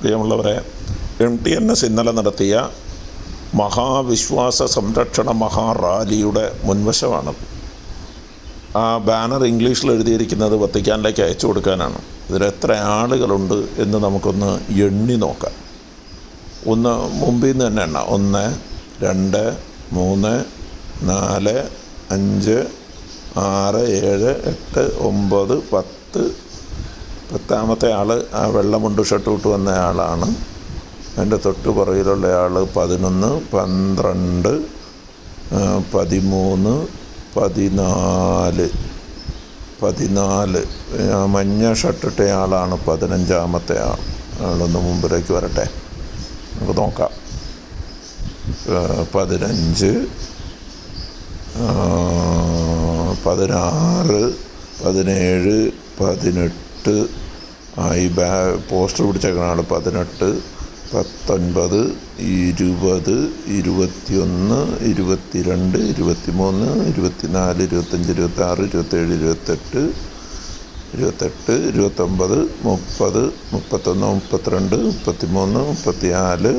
പ്രിയമുള്ളവരെ M T N S ഇന്നലെ നടത്തിയ മഹാവിശ്വാസ സംരക്ഷണ മഹാറാലിയുടെ മുൻവശമാണ്. ആ ബാനർ ഇംഗ്ലീഷിൽ എഴുതിയിരിക്കുന്നത് വത്തിക്കാനിലേക്ക് അയച്ചു കൊടുക്കാനാണ്. ഇതിൽ എത്ര ആളുകളുണ്ട് എന്ന് നമുക്കൊന്ന് എണ്ണി നോക്കാം. ഒന്ന് മുമ്പിൽ നിന്ന് തന്നെ എണ്ണ. ഒന്ന് രണ്ട് മൂന്ന് നാല് അഞ്ച് ആറ് ഏഴ് എട്ട് ഒമ്പത് പത്ത് പത്താമത്തെ ആൾ ആ വെള്ളമുണ്ട് ഷർട്ട് ഇട്ട് വന്ന ആളാണ്. എന്റെ തൊട്ട് പുറകിലുള്ള ആൾ പതിനൊന്ന് പന്ത്രണ്ട് പതിമൂന്ന് പതിനാല്. പതിനാല്. മഞ്ഞ ഷർട്ടിട്ട ആളാണ് പതിനഞ്ചാമത്തെ ആൾ ആളൊന്ന് മുമ്പിലേക്ക് വരട്ടെ. നമുക്ക് നോക്കാം. പതിനഞ്ച് പതിനാറ് പതിനേഴ് പതിനെട്ട് ആ, ഈ ബാ പോസ്റ്റർ പിടിച്ചേക്കണാണ് പതിനെട്ട് പത്തൊൻപത് ഇരുപത് ഇരുപത്തിയൊന്ന് ഇരുപത്തിരണ്ട് ഇരുപത്തിമൂന്ന് ഇരുപത്തിനാല് ഇരുപത്തഞ്ച് ഇരുപത്താറ് ഇരുപത്തേഴ് ഇരുപത്തെട്ട് ഇരുപത്തെട്ട് ഇരുപത്തൊമ്പത് മുപ്പത് മുപ്പത്തൊന്ന് മുപ്പത്തിരണ്ട് മുപ്പത്തിമൂന്ന് മുപ്പത്തിനാല്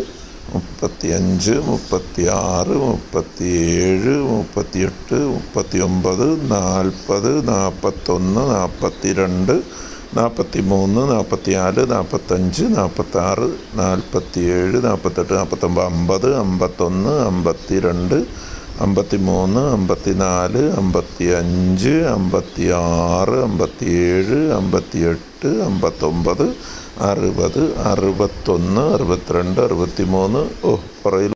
മുപ്പത്തിയഞ്ച് മുപ്പത്തിയാറ് മുപ്പത്തിയേഴ് മുപ്പത്തിയെട്ട് മുപ്പത്തിയൊമ്പത് നാൽപ്പത് നാൽപ്പത്തൊന്ന് നാൽപ്പത്തിരണ്ട് നാൽപ്പത്തി മൂന്ന് നാൽപ്പത്തിനാല് നാൽപ്പത്തഞ്ച് നാൽപ്പത്താറ് നാൽപ്പത്തിയേഴ് നാൽപ്പത്തെട്ട് നാൽപ്പത്തൊമ്പത് അമ്പത് അമ്പത്തൊന്ന് അമ്പത്തി രണ്ട് അമ്പത്തി മൂന്ന് അമ്പത്തി നാല് അമ്പത്തി അഞ്ച് അമ്പത്തി ആറ് അമ്പത്തിയേഴ് അമ്പത്തിയെട്ട് അമ്പത്തൊമ്പത് അറുപത് അറുപത്തൊന്ന് അറുപത്തിരണ്ട് അറുപത്തി മൂന്ന് ഓ പുറയിൽ